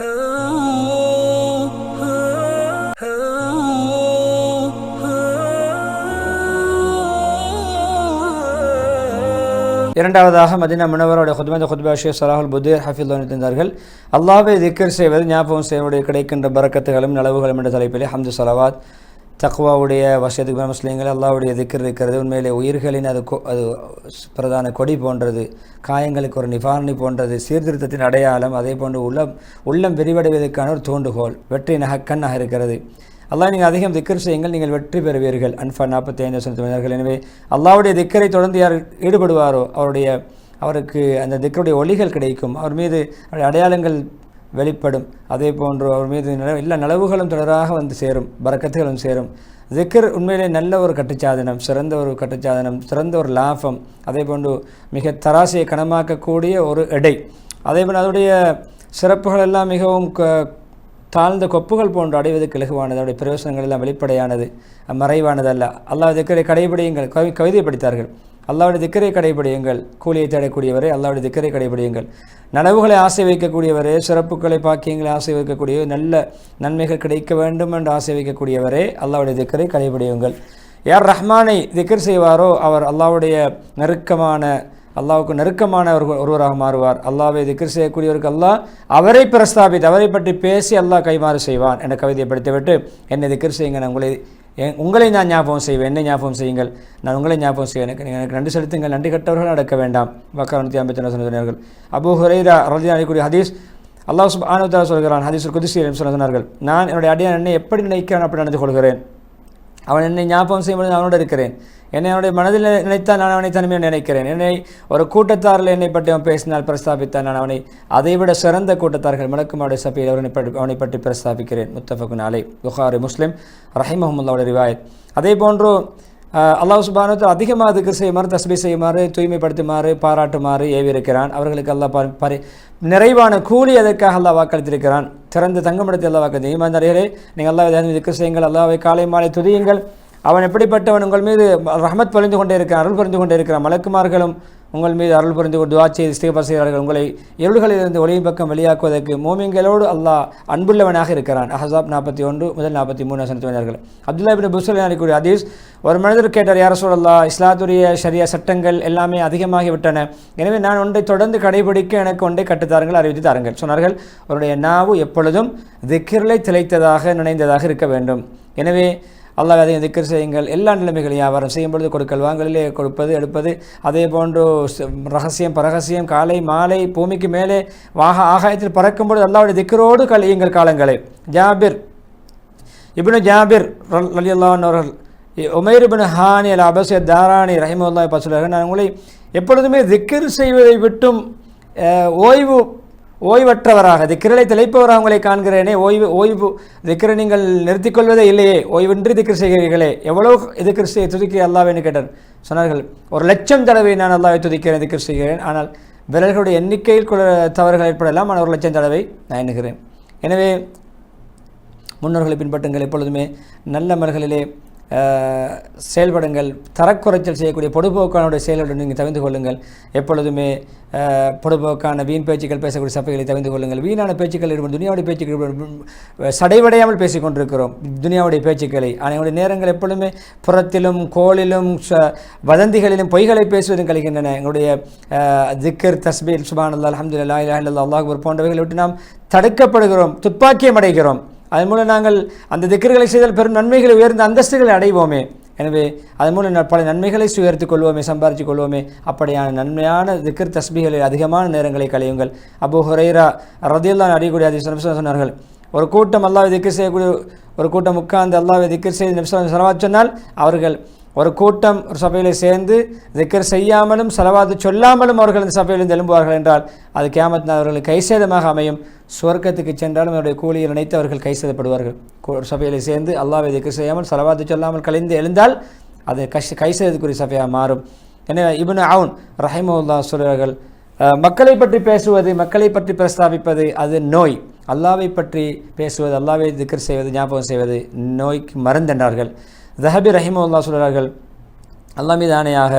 இரண்டாவதாக மதினா முனவரோட குத்மத குத்பா ஷேக் சலாஹுல் புதீர் ஹஃபில் தந்தார்கள் அல்லாஹ்வை திக்கர் செய்வது ஞாபகம் செய்வதை கிடைக்கின்ற பரக்கத்துகளும் நலவுகளும் என்ற தலைப்பிலே ஹம்து சலவாத் தக்வாவுடைய வசதிக்கு முஸ்லீம்கள் அல்லாவுடைய திக்கர் இருக்கிறது. உண்மையிலே உயிர்களின் அது கொ- அது பிரதான கொடி போன்றது. காயங்களுக்கு ஒரு நிவாரணி போன்றது. சீர்திருத்தத்தின் அடையாளம் அதே போன்று உள்ளம் உள்ளம் விரிவடைவதற்கான ஒரு தூண்டுகோல். வெற்றி நகக்கண்ணாக இருக்கிறது. அல்லாஹ் நீங்கள் அதிகம் திக்கர் செய்யுங்கள் நீங்கள் வெற்றி பெறுவீர்கள். அன்ஃபா நாற்பத்தி ஐந்து செலுத்துவீர்கள் எனவே அல்லாவுடைய திக்கரை தொடர்ந்து யார் ஈடுபடுவாரோ அவருடைய அவருக்கு அந்த திக்கருடைய ஒளிகள் கிடைக்கும். அவர் மீது அடையாளங்கள் வெளிப்படும். அதே போன்று அவர் மீது நில- எல்லா நலவுகளும் தொடராக வந்து சேரும் பரக்கத்துகளும் சேரும். திக்கர் உண்மையிலே நல்ல ஒரு கட்டுச்சாதனம் சிறந்த ஒரு கட்டுச்சாதனம் சிறந்த ஒரு லாபம் அதே போன்று மிக தராசையை கனமாக்கக்கூடிய ஒரு எடை. அதே போல் அதனுடைய சிறப்புகள் எல்லாம் மிகவும் க- தாழ்ந்த கொப்புகள் போன்று அடைவதற்கு இலகுவானது. அவருடைய பிரயோசனங்கள் எல்லாம் வெளிப்படையானது மறைவானதல்ல. அல்லாஹ் திக்கரை கடைபிடியுங்கள் கவி கவிதை படித்தார்கள். அல்லாவுடைய திக்கரை கடைபிடியுங்கள். கூலியை தேடக்கூடியவரே அல்லாவுடைய திக்கரை கடைபிடியுங்கள். நனவுகளை ஆசை வைக்கக்கூடியவரே சிறப்புகளை பாக்கியங்களை ஆசை வைக்கக்கூடிய நல்ல நன்மைகள் கிடைக்க வேண்டும் என்று ஆசை வைக்கக்கூடியவரே அல்லாவுடைய திக்கரை கடைபிடியுங்கள். யார் ரஹ்மானை திக்கர் செய்வாரோ அவர் அல்லாவுடைய நெருக்கமான அல்லாவுக்கு நெருக்கமான ஒரு ஒருவராக மாறுவார். அல்லாவை திக்கர் செய்யக்கூடியவருக்கு அல்லாஹ் அவரை பிரஸ்தாபித்து அவரை பற்றி பேசி அல்லாஹ் கைமாறு செய்வான் என்ற கவிதையை படித்துவிட்டு என்னை திக்கர் செய்யுங்க நான் உங்களை என் உங்களை நான் ஞாபகம் செய்வேன். என்னை ஞாபகம் செய்யுங்கள். நான் உங்களை ஞாபகம் செய்வேன். எனக்கு நீங்கள் எனக்கு நன்றி செலுத்துங்கள். நன்றி கட்டவர்கள் நடக்க வேண்டாம். வக்கா நூற்றி ஐம்பத்தி சொன்னார்கள். அபு ஹுரைரா ரதி அழைக்கூடிய ஹதீஸ் அல்லாஹ் சுப் ஆனுத்தா சொல்கிறான். ஹதீஸ் குதிசி சொன்னார்கள். நான் என்னுடைய அடியான் என்னை எப்படி நினைக்கிறேன் அப்படி நடந்து கொள்கிறேன். அவன் என்னை ஞாபகம் செய்யும்போது நான் அவனோடு இருக்கிறேன். என்னை அவனுடைய மனதில் நினைத்தால் நான் அவனை தனிமையாக நினைக்கிறேன். என்னை ஒரு கூட்டத்தாரில் என்னை பற்றி அவன் பேசினால் பிரஸ்தாபித்தால் நான் அவனை அதைவிட சிறந்த கூட்டத்தார்கள் மலக்குமாவுடைய சபையில் அவனை பற்றி அவனை பற்றி பிரஸ்தாபிக்கிறேன். முத்தஃபகுன் அலை புகாரி முஸ்லிம். ரஹிமஹமுல்லாவுடைய ரிவாயத். அதே போன்று அல்லாஹ் சுபானத்து அதிகமாக அதுக்கு செய்யுமாறு தஸ்பி செய்யுமாறு தூய்மைப்படுத்துமாறு பாராட்டுமாறு ஏவியிருக்கிறான். அவர்களுக்கு அல்லாஹ் பரி நிறைவான கூலி அதற்காக அல்லாஹ் வாக்களித்திருக்கிறான்? திறந்து தங்கமிடத்தை அல்லாஹ் வாக்களி ஈமான்தாரிகளே நீங்கள் அல்லாஹ் ஏதாவது இதுக்கு செய்யுங்கள் அல்லாஹ்வை காலை மாலை துதியுங்கள். அவன் எப்படிப்பட்டவன்? உங்கள் மீது ரஹமத் பொழிந்து கொண்டே இருக்கிறான் அருள் புரிந்து கொண்டே இருக்கிறான். மலக்குமார்களும் உங்கள் மீது அருள் புரிந்து கொண்டு துவா செய்து இஸ்திகபார் செய்கிறார்கள். உங்களை இருள்களிலிருந்து ஒளியின் பக்கம் வெளியாக்குவதற்கு மோமிங்களோடு அல்லாஹ் அன்புள்ளவனாக இருக்கிறான். அஹசாப் நாற்பத்தி ஒன்று முதல் நாற்பத்தி மூணு சனத்துவர்கள் அப்துல்லா பின் புஸ்வல் அலிக்குரிய அதீஸ் ஒரு மனிதர் கேட்டார் யார சொல்லல்லா இஸ்லாத்துடைய ஷரியா சட்டங்கள் எல்லாமே அதிகமாகி விட்டன எனவே நான் ஒன்றை தொடர்ந்து கடைபிடிக்க எனக்கு ஒன்றை கட்டுத்தாருங்கள் அறிவித்து தாருங்கள். சொன்னார்கள். அவருடைய நாவு எப்பொழுதும் திக்கிரலை திளைத்ததாக நினைந்ததாக இருக்க வேண்டும். எனவே அல்லாஹ் அதையும் திக்கர் செய்யுங்கள். எல்லா நிலைமைகளையும் வியாபாரம் செய்யும் பொழுது கொடுக்கல் வாங்கலிலே கொடுப்பது எடுப்பது. அதே போன்று ரகசியம் பரகசியம் காலை மாலை பூமிக்கு மேலே வாக ஆகாயத்தில் பறக்கும் பொழுது அல்லாவுடைய திக்கரோடு கழியுங்கள் காலங்களை. ஜாபிர் இப்னு ஜாபிர் அலி அல்லாஹன் அவர்கள் உமேர் இப்னு ஹானி அல் அபஸ் தாராணி ரஹிமுல்லா இப்போ சொல்கிறார்கள் நான் உங்களை எப்பொழுதுமே திக்கர் செய்வதை விட்டும் ஓய்வு ஓய்வற்றவராக திக்கிரலை திளைப்பவராக உங்களை காண்கிறேனே ஓய்வு ஓய்வு திக்கிற நீங்கள் நிறுத்திக் கொள்வதே இல்லையே ஓய்வின்றி திக்கர் செய்கிறீர்களே எவ்வளோ திக்கர் செய்ய துதிக்க அல்லாவேன்னு கேட்டார். சொன்னார்கள் ஒரு லட்சம் தடவை நான் அல்லாவை துதிக்கிறேன் திக்கர் செய்கிறேன் ஆனால் விரல்களுடைய எண்ணிக்கையில் கூட தவறுகள் ஏற்படலாம் ஆனால் ஒரு லட்சம் தடவை நான் எண்ணுகிறேன். எனவே முன்னோர்களை பின்பற்றுங்கள் எப்பொழுதுமே நல்ல மல்களிலே செயல்படுங்கள். தரக்குறைச்சல் செய்யக்கூடிய பொதுபோக்கானுடைய செயலுடன் நீங்கள் தவிர்த்து கொள்ளுங்கள். எப்பொழுதுமே பொதுபோக்கான வீண் பேச்சுக்கள் பேசக்கூடிய சபைகளை தவிர்த்து கொள்ளுங்கள். வீணான பேச்சுக்கள் ஈடுபடும் துனியாவுடைய பேச்சுக்கள் சடைவடையாமல் பேசிக்கொண்டிருக்கிறோம். துனியாவுடைய பேச்சுக்களை. அனைவருடைய நேரங்கள் எப்பொழுதுமே புறத்திலும் கோளிலும் ச- வதந்திகளிலும் பொய்களை பேசுவதும் கழிக்கின்றன. எங்களுடைய திக்கர் தஸ்பீர் சுபான் அல்லா அலமதுல்லா அல்லாஹ் போன்றவைகளை விட்டு நாம் தடுக்கப்படுகிறோம் துப்பாக்கியம் அடைகிறோம். அதன் மூலம் நாங்கள் அந்த திக்கர்களை செய்தால் பெரும் நன்மைகளை உயர்ந்த அந்தஸ்துகளை அடைவோமே. எனவே அதன் மூலம் பல நன்மைகளை சுயர்த்து கொள்வோமே சம்பாரித்து கொள்வோமே. அப்படியான நன்மையான திக்கர் தஸ்பிகளில் அதிகமான நேரங்களை கழியுங்கள் அபு ஹுரைரா ரதியெல்லாம் அறியக்கூடிய அதி சொன்னார்கள் ஒரு கூட்டம் அல்லாவை திக்கர் செய்யக்கூடிய ஒரு கூட்டம் உட்கார்ந்து அல்லாவை திக்கர் செய்து நிமிஷம் சொன்னால் அவர்கள் ஒரு கூட்டம் ஒரு சபையில் சேர்ந்து திக்கர் செய்யாமலும் செலவாத்து சொல்லாமலும் அவர்கள் இந்த சபையிலிருந்து எழும்புவார்கள் என்றால் அது கியாமத் நாள் அவர்களுக்கு கைசேதமாக அமையும். சுவர்க்கத்துக்கு சென்றாலும் அவருடைய கூலியை நினைத்து அவர்கள் கைசேதப்படுவார்கள். ஒரு சபையில் சேர்ந்து அல்லாவை திக்கர் செய்யாமல் செலவாது சொல்லாமல் கலைந்து எழுந்தால் அது கஷ் கைசேதத்துக்குரிய சபையாக மாறும். எனவே இப்னு அவுன் ரஹிமுல்லா சொல்கிறார்கள் மக்களை பற்றி பேசுவது மக்களை பற்றி பிரஸ்தாபிப்பது அது நோய். அல்லாவை பற்றி பேசுவது அல்லாவை திக்கர் செய்வது ஞாபகம் செய்வது நோய்க்கு மருந்தென்றார்கள். ஜஹபி ரஹிமுல்லா சொல்கிறார்கள் அல்லா மீது ஆணையாக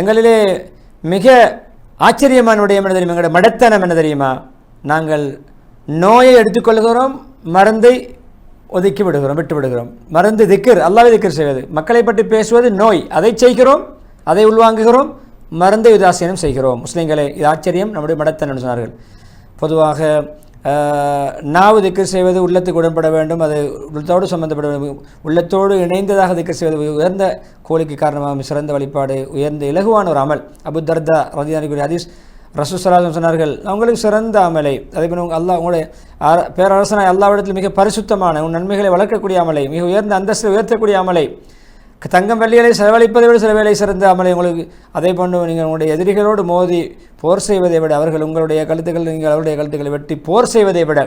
எங்களிலே மிக ஆச்சரியமான உடையம் என்ன தெரியுமா? எங்களுடைய மடத்தனம் என்ன தெரியுமா? நாங்கள் நோயை எடுத்துக்கொள்கிறோம் மருந்தை ஒதுக்கி விடுகிறோம் விட்டு விடுகிறோம். மருந்து திக்கர் அல்லாவே திக்கர் செய்வது. மக்களை பற்றி பேசுவது நோய். அதை செய்கிறோம் அதை உள்வாங்குகிறோம் மருந்தை உதாசீனம் செய்கிறோம். முஸ்லீம்களை இது ஆச்சரியம் நம்முடைய மடத்தனம் சொன்னார்கள். பொதுவாக நாவு திக்கர் செய்வது உள்ளத்துக்கு உடன்பட வேண்டும். அது உள்ளத்தோடு சம்பந்தப்பட வேண்டும். உள்ளத்தோடு இணைந்ததாக திக்கர் செய்வது உயர்ந்த கோழிக்கு காரணமாக சிறந்த வழிபாடு உயர்ந்த இலகுவான ஒரு அமல். அபு தர்தா ரதியானிக்குரிய ஹதீஸ் ரசூசலாசம் சொன்னார்கள் அவங்களுக்கு சிறந்த அமலை. அதே போல உங்கள் அல்லா உங்களுடைய அர- பேரரசனாய் அல்லாவிடத்தில் மிக பரிசுத்தமான உன் நன்மைகளை வளர்க்கக்கூடிய அமலை மிக உயர்ந்த அந்தஸ்தை உயர்த்தக்கூடிய அமலை. தங்கம் வெள்ளிகளை செலவழிப்பதை விட சில வேலை சிறந்த அமலை உங்களுக்கு அதே போன்று நீங்கள் உங்களுடைய எதிரிகளோடு மோதி போர் செய்வதை விட அவர்கள் உங்களுடைய கழுத்துக்கள் நீங்கள் அவருடைய கழுத்துக்களை வெட்டி போர் செய்வதை விட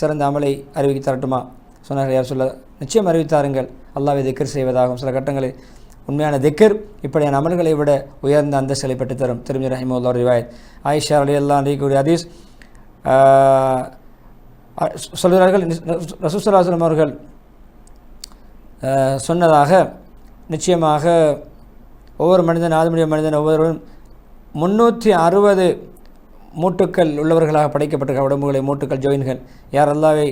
சிறந்த அமலை அறிவிக்க தரட்டுமா? சொன்னார்கள். யார் சொல்ல? நிச்சயம் அறிவித்தாருங்கள். அல்லாவை திக்கர் செய்வதாகும். சில கட்டங்களில் உண்மையான திக்கர் இப்படியான அமல்களை விட உயர்ந்த அந்தஸ்தை பெற்று தரும் திருமதி ரஹிமுல்லா ரிவாயத். ஆயிஷா அலி அல்லா அறியக்கூடிய அதீஸ் சொல்கிறார்கள். ரசூசலாசலம் அவர்கள் சொன்னதாக நிச்சயமாக ஒவ்வொரு மனிதன் ஆதமுடைய மனிதன் ஒவ்வொருவரும் முன்னூற்றி அறுபது மூட்டுக்கள் உள்ளவர்களாக படைக்கப்பட்டிருக்க உடம்புகளை மூட்டுக்கள் ஜோயின்கள். யார் அல்லாவை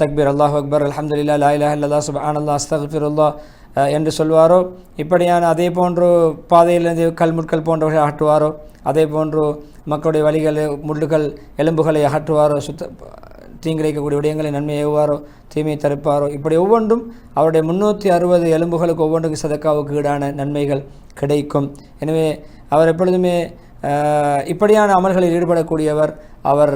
தக்பீர் அல்லாஹ் அக்பர் அல்ஹம்துலில்லாஹ் லா இலாஹ இல்லல்லாஹ் சுப்ஹானல்லாஹ் அஸ்தக்ஃபிருல்லாஹ் அஹ், என்று சொல்வாரோ? இப்படியான அதே போன்று பாதையிலிருந்து கல்முட்கள் போன்றவர்களை அகற்றுவாரோ? அதே போன்று மக்களுடைய வழிகளை முள்ளுகள் எலும்புகளை அகற்றுவாரோ? சுத்த தீங்கிழைக்கக்கூடிய விடயங்களை நன்மை ஏவுவாரோ தீமையை தடுப்பாரோ. இப்படி ஒவ்வொன்றும் அவருடைய முன்னூற்றி அறுபது எலும்புகளுக்கு ஒவ்வொன்றுக்கு சதக்காவுக்கு ஈடான நன்மைகள் கிடைக்கும். எனவே அவர் எப்பொழுதுமே இப்படியான அமல்களில் ஈடுபடக்கூடியவர் அவர்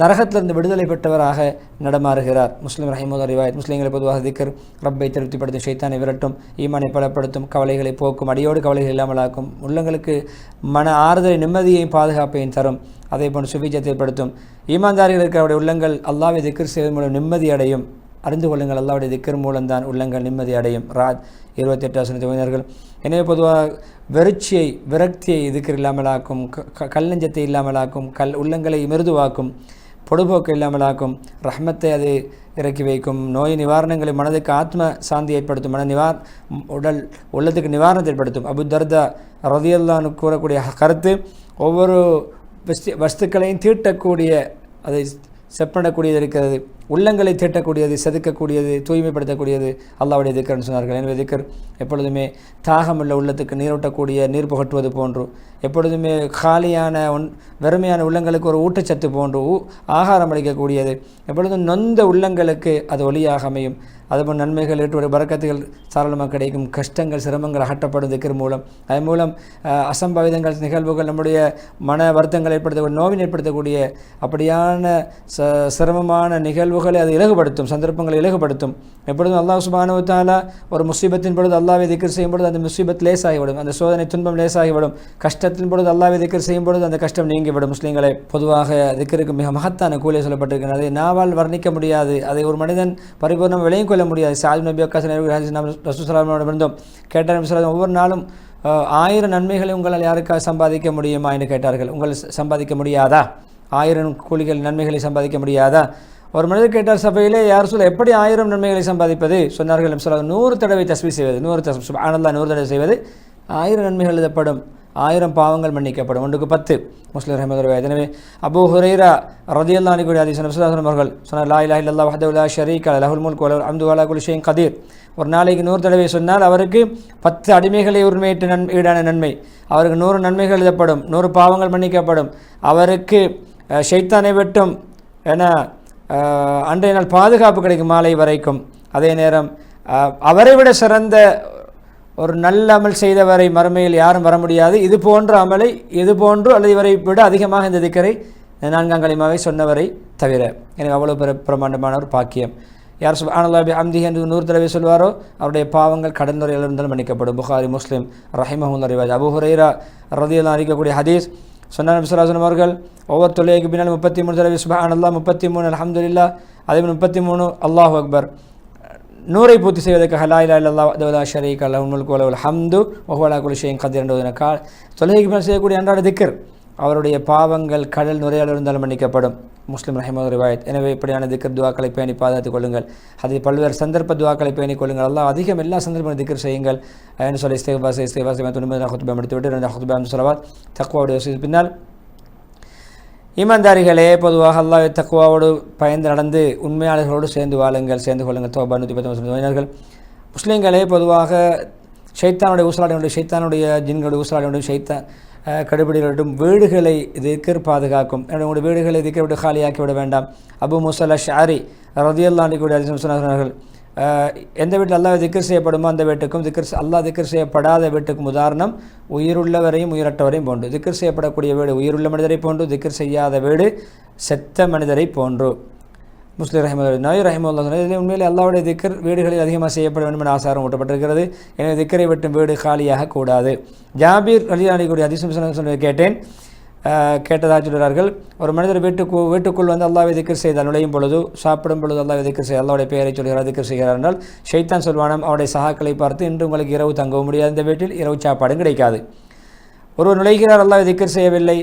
நரகத்திலிருந்து விடுதலை பெற்றவராக நடமாறுகிறார். முஸ்லீம் ரஹிமுல்லா ரிவாயத் முஸ்லீம்களை பொதுவாக திக்கர் ரப்பை திருப்திப்படுத்தும் ஷைத்தானை விரட்டும் ஈமானை பலப்படுத்தும் கவலைகளை போக்கும் அடியோடு கவலைகள் இல்லாமலாக்கும் உள்ளங்களுக்கு மன ஆறுதலை நிம்மதியையும் பாதுகாப்பையும் தரும். அதே போன்று சுபீஜத்தை ஏற்படுத்தும். ஈமான்தாரிகளுக்கு அவருடைய உள்ளங்கள் அல்லாவை திக்கர் செய்வதன் மூலம் நிம்மதி அடையும். அறிந்து கொள்ளுங்கள். அல்லாவுடைய திக்கர் மூலம்தான் உள்ளங்கள் நிம்மதி அடையும். ராத் இருபத்தெட்டு வசனத்தை உயினர்கள் எனவே பொதுவாக வெறிச்சியை விரக்தியை இதுக்கு இல்லாமலாக்கும் க- கல்லஞ்சத்தை இல்லாமலாக்கும் கல் உள்ளங்களை மிருதுவாக்கும் பொடுபோக்கு இல்லாமலாக்கும் ரஹ்மத்தை அது இறக்கி வைக்கும் நோய் நிவாரணங்களை மனதுக்கு ஆத்ம சாந்தி ஏற்படுத்தும் மன நிவார் உடல் உள்ளத்துக்கு நிவாரணத்தை ஏற்படுத்தும். அபு தர்தா ரதியல்லான்னு கூறக்கூடிய கருத்து ஒவ்வொரு வஸ்து வஸ்துக்களையும் தீட்டக்கூடிய அதை செப்பிடக்கூடியது இருக்கிறது. உள்ளங்களை தீட்டக்கூடியது செதுக்கக்கூடியது தூய்மைப்படுத்தக்கூடியது. அல்லாவுடைய திக்கர்னு சொன்னார்கள். எனவே திக்கர் எப்பொழுதுமே தாகமுள்ள உள்ளத்துக்கு நீரூட்டக்கூடிய நீர் புகட்டுவது போன்று எப்பொழுதுமே காலியான உன் வெறுமையான உள்ளங்களுக்கு ஒரு ஊட்டச்சத்து போன்று ஆகாரம் அளிக்கக்கூடியது. எப்பொழுதும் நொந்த உள்ளங்களுக்கு அது ஒளியாக அமையும். அதுபோல் நன்மைகள் ஈட்டுவர பறக்கத்துகள் சாரளமாக கிடைக்கும். கஷ்டங்கள் சிரமங்கள் அகற்றப்படும் திக்கிற மூலம். அதன் மூலம் அசம்பாவிதங்கள் நிகழ்வுகள் நம்முடைய மன வருத்தங்களை ஏற்படுத்தக்கூடிய நோவினை ஏற்படுத்தக்கூடிய அப்படியான ச சிரமமான நிகழ்வுகளை அது இலகுபடுத்தும் சந்தர்ப்பங்களை இலகுபடுத்தும். எப்பொழுதும் அல்லாஹ் சுபானுவத்தாலா ஒரு முசீபத்தின் பொழுது அல்லாவை திக்கர் செய்யும் பொழுது அந்த முசீபத் லேசாகிவிடும். அந்த சோதனை துன்பம் லேசாகிவிடும். கஷ்ட நேரத்தின் பொழுது அல்லாவை திக்கர் செய்யும் பொழுது அந்த கஷ்டம் நீங்கிவிடும். முஸ்லீம்களை பொதுவாக திக்கருக்கு மிக மகத்தான கூலியை சொல்லப்பட்டிருக்கிறது. அதை நாவால் வர்ணிக்க முடியாது. அதை ஒரு மனிதன் பரிபூர்ணம் விளையும் கொள்ள முடியாது. சாஜ் நபி அக்காசன் ரசூசலாமிடம் கேட்டார் நபி ஸல்லல்லாஹு ஒவ்வொரு நாளும் ஆயிரம் நன்மைகளை உங்களால் யாருக்காக சம்பாதிக்க முடியுமா? என்று கேட்டார்கள். உங்கள் சம்பாதிக்க முடியாதா? ஆயிரம் கூலிகள் நன்மைகளை சம்பாதிக்க முடியாதா? ஒரு மனிதர் கேட்டார் சபையிலே யார் சொல்ல எப்படி ஆயிரம் நன்மைகளை சம்பாதிப்பது? சொன்னார்கள் நபி நூறு தடவை தஸ்வி செய்வது நூறு தஸ் சுப்ஹானல்லாஹ் நூறு தடவை செய்வது ஆயிரம் நன்மைகள் எழுதப்படும். ஆயிரம் பாவங்கள் மன்னிக்கப்படும். ஒன்றுக்கு பத்து. முஸ்லிம் ரஹமது எனவே அபூ ஹுரைரா ரதியல்லானி கூடிய அதிசன் விசுவாசனம் அவர்கள் சொன்னார் லா இலாஹ இல்லா வஹதுல்லா ஷரீக் அல் லஹுல் முல் கோலர் ஹம்து வலா குல்லி கதீர். ஒரு நாளைக்கு நூறு தடவை சொன்னால் அவருக்கு பத்து அடிமைகளை உரிமையிட்டு நன் ஈடான நன்மை. அவருக்கு நூறு நன்மைகள் எழுதப்படும் நூறு பாவங்கள் மன்னிக்கப்படும். அவருக்கு ஷைத்தானை வெட்டும் என அன்றைய நாள் பாதுகாப்பு கிடைக்கும் மாலை வரைக்கும். அதே நேரம் அவரை விட சிறந்த ஒரு நல்ல அமல் செய்தவரை மறுமையில் யாரும் வர முடியாது. இது போன்ற அமலை இது போன்று அல்லது இவரை விட அதிகமாக இந்த திக்கரை நான்காம் களிமாவை சொன்னவரை தவிர. எனக்கு அவ்வளவு பெரு பிரமாண்டமான ஒரு பாக்கியம். யார் சொல் ஆனல்லாபி அம்தி என்று நூறு தடவை சொல்வாரோ அவருடைய பாவங்கள் கடல் இருந்தாலும் மன்னிக்கப்படும். புகாரி முஸ்லீம் ரஹிமஹுல்லா ரிவாஜ். அபு ஹுரைரா ரதியெல்லாம் அறிக்கக்கூடிய ஹதீஸ் சொன்னார் விஸ்வராசன் அவர்கள் ஒவ்வொரு தொழிலுக்கு பின்னால் முப்பத்தி மூணு தடவை சுபஹான் அல்லா முப்பத்தி மூணு அலமதுல்லா அதே முப்பத்தி மூணு அல்லாஹ் அக்பர். நூறை பூர்த்தி செய்வதற்கு ஹலா இல்லா இல்லா தவதா ஷரீக் அல்லா உன்னுல் கோலவுல் ஹம்து ஒஹுவலா குலி ஷேன் கதிர் என்பதன கா தொழுகைக்கு மேல் செய்யக்கூடிய அன்றாட திக்கர் அவருடைய பாவங்கள் கடல் நுரையால் இருந்தாலும் மன்னிக்கப்படும். முஸ்லீம் ரஹிமது ரிவாயத். எனவே இப்படியான திக்கர் துவாக்களை பேணி பாதுகாத்துக் கொள்ளுங்கள். அது பல்வேறு சந்தர்ப்ப துவாக்களை பேணிக் கொள்ளுங்கள். அல்லாஹ் அதிகம் எல்லா சந்தர்ப்பம் திக்கர் செய்யுங்கள். என்று சொல்லி இஸ்தேபாஸ் இஸ்தேபாஸ் துணிமதி ஹுத்பம் எடுத்துவிட்டு ரெண்டு ஹுத்பாம் சொல்லவாத் தக்குவாவுடைய பின்னால் ஈமான்தாரிகளே பொதுவாக அல்லாஹ் தக்குவாவோடு பயந்து நடந்து உண்மையாளர்களோடு சேர்ந்து வாழுங்கள் சேர்ந்து கொள்ளுங்கள். தோபா நூற்றி பத்தொன்பது நோயினர்கள் முஸ்லீம்களே பொதுவாக ஷைத்தானுடைய ஊசலாடினுடைய ஷைத்தானுடைய ஜின்களுடைய ஊசலாடினுடைய ஷைத்தான் கடுபிடிகளிடம் வீடுகளை திக்கர் பாதுகாக்கும். எனவே உங்களுடைய வீடுகளை திக்கர் விட்டு காலியாக்கி விட வேண்டாம். அபு முசல்லா ஷாரி ரதியல்லாண்டி கூட சொன்னார்கள். எந்த வீட்டில் அல்லாஹ் திக்கர் செய்யப்படுமோ அந்த வீட்டுக்கும் திக்கர் அல்லாஹ் திக்கர் செய்யப்படாத வீட்டுக்கும் உதாரணம் உயிருள்ளவரையும் உயிரற்றவரையும் போன்று. திக்கர் செய்யப்படக்கூடிய வீடு உயிருள்ள மனிதரை போன்று திக்கர் செய்யாத வீடு செத்த மனிதரை போன்று. முஸ்லிம் ரஹமது நோய் ரஹமுல்லா சொன்னது உண்மையிலே அல்லாவுடைய திக்கர் வீடுகளில் அதிகமாக செய்யப்பட வேண்டும் என ஆசாரம் ஊட்டப்பட்டிருக்கிறது. எனவே திக்கரை வெட்டும் வீடு காலியாக கூடாது. ஜாபீர் அலி கூடிய அதிசம் சொன்னதை கேட்டேன். கேட்டதாக சொல்கிறார்கள் ஒரு மனிதர் வீட்டுக்கு வீட்டுக்குள் வந்து அல்லாவை திக்கர் செய்தால் நுழையும் பொழுது சாப்பிடும் பொழுது அல்லாவை திக்கர் செய்ய அல்லாவுடைய பெயரை சொல்கிறார் திக்கர் செய்கிறார் என்றால் ஷைத்தான் சொல்வானம் அவருடைய சகாக்களை பார்த்து இன்று உங்களுக்கு இரவு தங்கவும் முடியாது இந்த வீட்டில் இரவு சாப்பாடும் கிடைக்காது. ஒருவர் நுழைகிறார் அல்லாஹ் திக்கர் செய்யவில்லை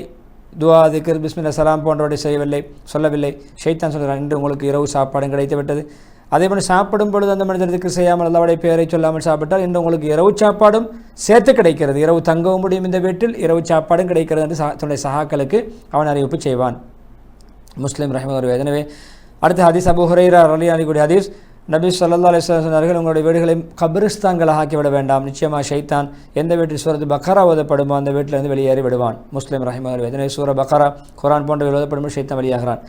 துவா திக்கர் பிஸ்மில்லா சலாம் போன்றவற்றை செய்யவில்லை சொல்லவில்லை. ஷைத்தான் சொல்கிறார் இன்று உங்களுக்கு இரவு சாப்பாடும் கிடைத்து விட்டது. அதே மாதிரி சாப்பிடும் பொழுது அந்த மனிதனுக்கு செய்யாமல் அல்லாவுடைய பெயரை சொல்லாமல் சாப்பிட்டால் இன்று உங்களுக்கு இரவு சாப்பாடும் சேர்த்து கிடைக்கிறது. இரவு தங்கவும் முடியும் இந்த வீட்டில் இரவு சாப்பாடும் கிடைக்கிறது என்று தன்னுடைய சகாக்களுக்கு அவன் அறிவிப்பு செய்வான். முஸ்லீம் ரஹ்மது எனவே அடுத்த ஹதீஸ் அபு ஹுரைரா அலி அலிகுடி ஹதீஸ் நபி சொல்லா அலைஹி சொன்னார்கள் உங்களுடைய வீடுகளை கபிரிஸ்தான்களை ஆக்கிவிட வேண்டாம். நிச்சயமாக ஷைத்தான் எந்த வீட்டில் சூரத்து பக்கரா ஓதப்படுமோ அந்த வீட்டிலிருந்து வெளியேறி விடுவான். முஸ்லீம் ரஹிமர் எதனை சூர பக்கரா குரான் போன்ற ஓதப்படுமோ ஷைத்தான் வெளியாகிறான்.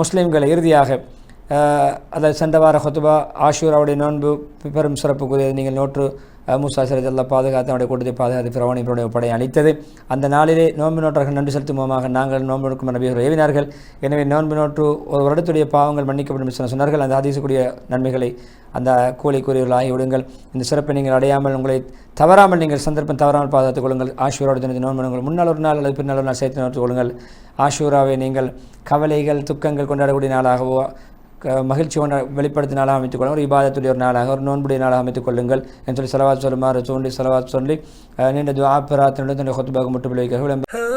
முஸ்லீம்களை இறுதியாக அதாவது சென்ற வார ஹொத்துபா ஆஷூராவுடைய நோன்பு பெரும் சிறப்புக்குரியது நீங்கள் நோற்று மூசா சிறத்தை எல்லாம் பாதுகாத்து அவருடைய கூட்டத்தை பாதுகாத்து பிரவாணிகளுடைய படையை அளித்தது. அந்த நாளிலே நோன்பு நோட்டர்கள் நன்றி செலுத்தும் முகமாக நாங்கள் நோன்பு நோக்கும் நபிகள் ஏவினார்கள். எனவே நோன்பு நோற்று ஒரு வருடத்துடைய பாவங்கள் மன்னிக்கப்படும் என்று சொன்ன- சொன்னார்கள். அந்த அதிசக்கூடிய நன்மைகளை அந்த கூலிக்குரியவர்கள் ஆகிவிடுங்கள். இந்த சிறப்பை நீங்கள் அடையாமல் உங்களை தவறாமல் நீங்கள் சந்தர்ப்பம் தவறாமல் பாதுகாத்துக் கொள்ளுங்கள். ஆஷூரோட தினத்தை நோன்பு நோங்கள் முன்னால் ஒரு நாள் அல்லது பின்னால் ஒரு நாள் சேர்த்து நோற்றுக் கொள்ளுங்கள். ஆஷூராவை நீங்கள் கவலைகள் துக்கங்கள் கொண்டாடக்கூடிய நாளாகவோ மகிழ்ச்சி கொண்ட வெளிப்படுத்திய நாளாக அமைத்துக் கொள்ளுங்கள் ஒரு இபாதத்துடைய ஒரு நாளாக ஒரு நோன்புடைய நாளாக அமைத்துக் கொள்ளுங்கள் என்று சொல்லி செலவாத் சொல்லுமாறு தோண்டி செலவாத் சொல்லி நீண்ட துவா பிரார்த்தனை தன்னுடைய கொத்துபாக முட்டு